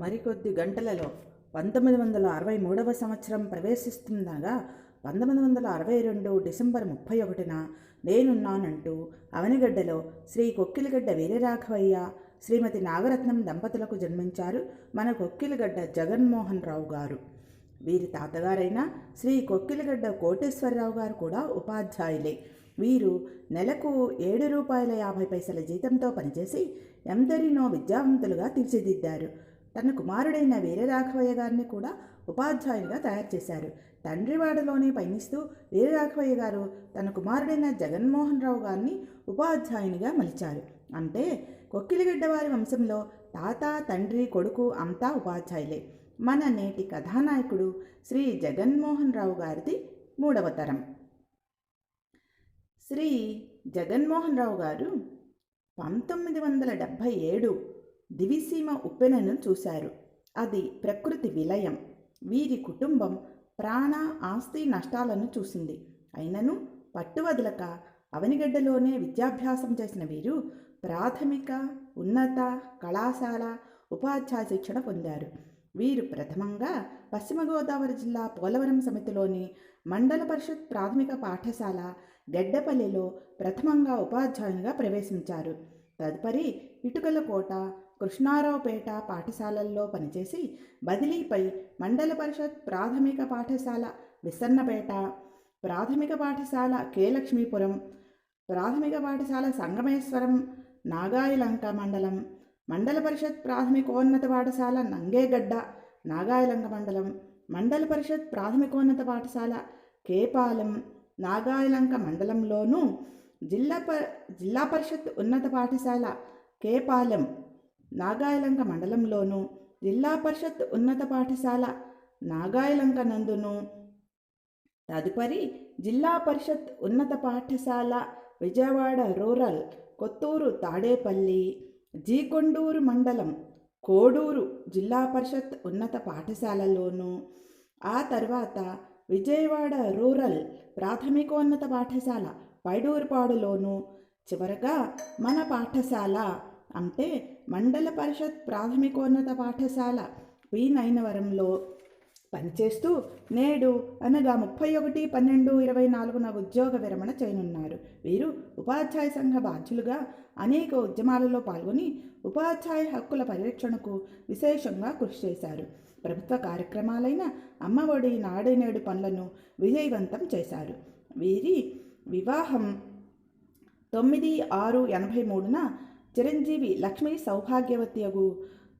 మరికొద్ది గంటలలో పంతొమ్మిది వందల అరవై మూడవ సంవత్సరం ప్రవేశిస్తుండగా పంతొమ్మిది వందల అరవై రెండు డిసెంబర్ ముప్పై ఒకటిన నేనున్నానంటూ అవనిగడ్డలో శ్రీ కొక్కిలిగడ్డ వీరరాఘవయ్య శ్రీమతి నాగరత్నం దంపతులకు జన్మించారు మన కొక్కిలిగడ్డ జగన్మోహన్ రావు గారు. వీరి తాతగారైన శ్రీ కొక్కిలిగడ్డ కోటేశ్వరరావు గారు కూడా ఉపాధ్యాయులే. వీరు నెలకు ఏడు రూపాయల యాభై పైసల జీతంతో పనిచేసి ఎందరినో విద్యావంతులుగా తీర్చిదిద్దారు. తన కుమారుడైన వీరరాఘవయ్య గారిని కూడా ఉపాధ్యాయునిగా తయారు చేశారు. తండ్రివాడలోనే పయనిస్తూ వీరరాఘవయ్య గారు తన కుమారుడైన జగన్మోహన్ రావు గారిని ఉపాధ్యాయునిగా మలిచారు. అంటే కొక్కిలిగడ్డ వారి వంశంలో తాత తండ్రి కొడుకు అంతా ఉపాధ్యాయులే. మన నేటి కథానాయకుడు శ్రీ జగన్మోహన్ రావు గారిది మూడవ తరం. శ్రీ జగన్మోహన్ రావు గారు పంతొమ్మిది వందల డెబ్భై ఏడు దివిసీమ ఉప్పెనను చూశారు. అది ప్రకృతి విలయం. వీరి కుటుంబం ప్రాణ ఆస్తి నష్టాలను చూసింది. అయినను పట్టువదలక అవనిగడ్డలోనే విద్యాభ్యాసం చేసిన వీరు ప్రాథమిక ఉన్నత కళాశాల ఉపాధ్యాయ శిక్షణ పొందారు. వీరు ప్రథమంగా పశ్చిమ గోదావరి జిల్లా పోలవరం సమితిలోని మండల పరిషత్ ప్రాథమిక పాఠశాల గెడ్డపల్లిలో ప్రథమంగా ఉపాధ్యాయునిగా ప్రవేశించారు. తదుపరి ఇటుకలకోట కృష్ణారావుపేట పాఠశాలల్లో పనిచేసి బదిలీపై మండల పరిషత్ ప్రాథమిక పాఠశాల విసన్నపేట ప్రాథమిక పాఠశాల కేలక్ష్మీపురం ప్రాథమిక పాఠశాల సంగమేశ్వరం నాగాయలంక మండలం మండల పరిషత్ ప్రాథమికోన్నత పాఠశాల నంగేగడ్డ నాగాయలంక మండలం మండల పరిషత్ ప్రాథమికోన్నత పాఠశాల కేపాలెం నాగాయలంక మండలంలోనూ జిల్లా ప జిల్లా పరిషత్ ఉన్నత పాఠశాల కేపాలెం నాగాయలంక మండలంలోను జిల్లా పరిషత్ ఉన్నత పాఠశాల నాగాయలంక నందును. తదుపరి జిల్లా పరిషత్ ఉన్నత పాఠశాల విజయవాడ రూరల్ కొత్తూరు తాడేపల్లి జీకొండూరు మండలం కోడూరు జిల్లా పరిషత్ ఉన్నత పాఠశాలలోను. ఆ తర్వాత విజయవాడ రూరల్ ప్రాథమికోన్నత పాఠశాల పైడూరుపాడులోను. చివరగా మన పాఠశాల అంటే మండల పరిషత్ ప్రాథమికోన్నత పాఠశాల వి నైనవరంలో పనిచేస్తూ నేడు అనగా ముప్పై ఒకటి పన్నెండు ఇరవై నాలుగున ఉద్యోగ విరమణ చేయనున్నారు. వీరు ఉపాధ్యాయ సంఘ బాధ్యులుగా అనేక ఉద్యమాలలో పాల్గొని ఉపాధ్యాయ హక్కుల పరిరక్షణకు విశేషంగా కృషి చేశారు. ప్రభుత్వ కార్యక్రమాలైన అమ్మఒడి నాడు నేడు పనులను విజయవంతం చేశారు. వీరి వివాహం తొమ్మిది ఆరు ఎనభై మూడున చిరంజీవి లక్ష్మీ సౌభాగ్యవతియగు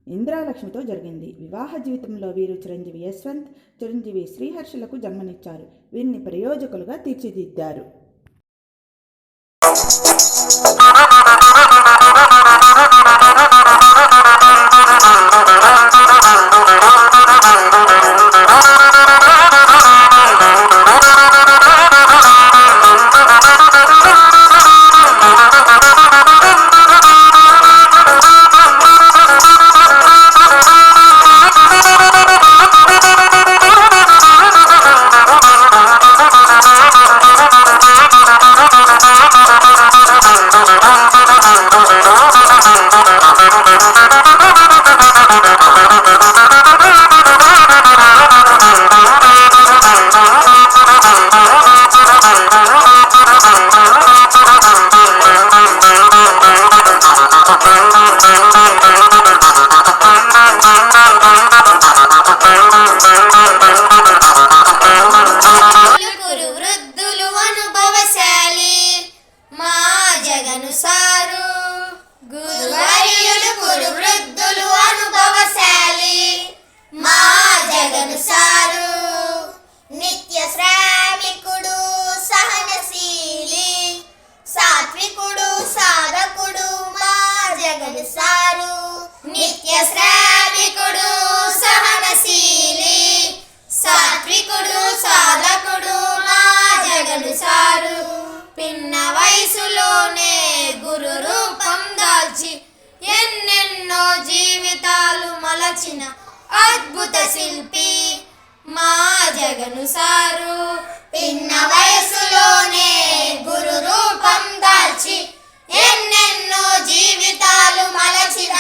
ఇంద్రాలక్ష్మితో జరిగింది. వివాహ జీవితంలో వీరు చిరంజీవి యశ్వంత్ చిరంజీవి శ్రీహర్షులకు జన్మనిచ్చారు. వీరిని ప్రయోజకులుగా తీర్చిదిద్దారు. జగను సారు. నిత్య శ్రామికుడు సహనశీలి. సాత్వికుడు సాధకుడు మా జగన్ సారు. నిత్య శ్రామికుడు సహనశీలి. సాత్వికుడు సాధకుడు మా జగను సారు. పిన్న వయసులోనే గురు రూపం దాల్చి ఎన్నెన్నో జీవితాలు మలచిన అద్భుత శిల్పి మా జగను సారు. పిన్న వయసులోనే గురు రూపం దాల్చి ఎన్నెన్నో జీవితాలు మలచిన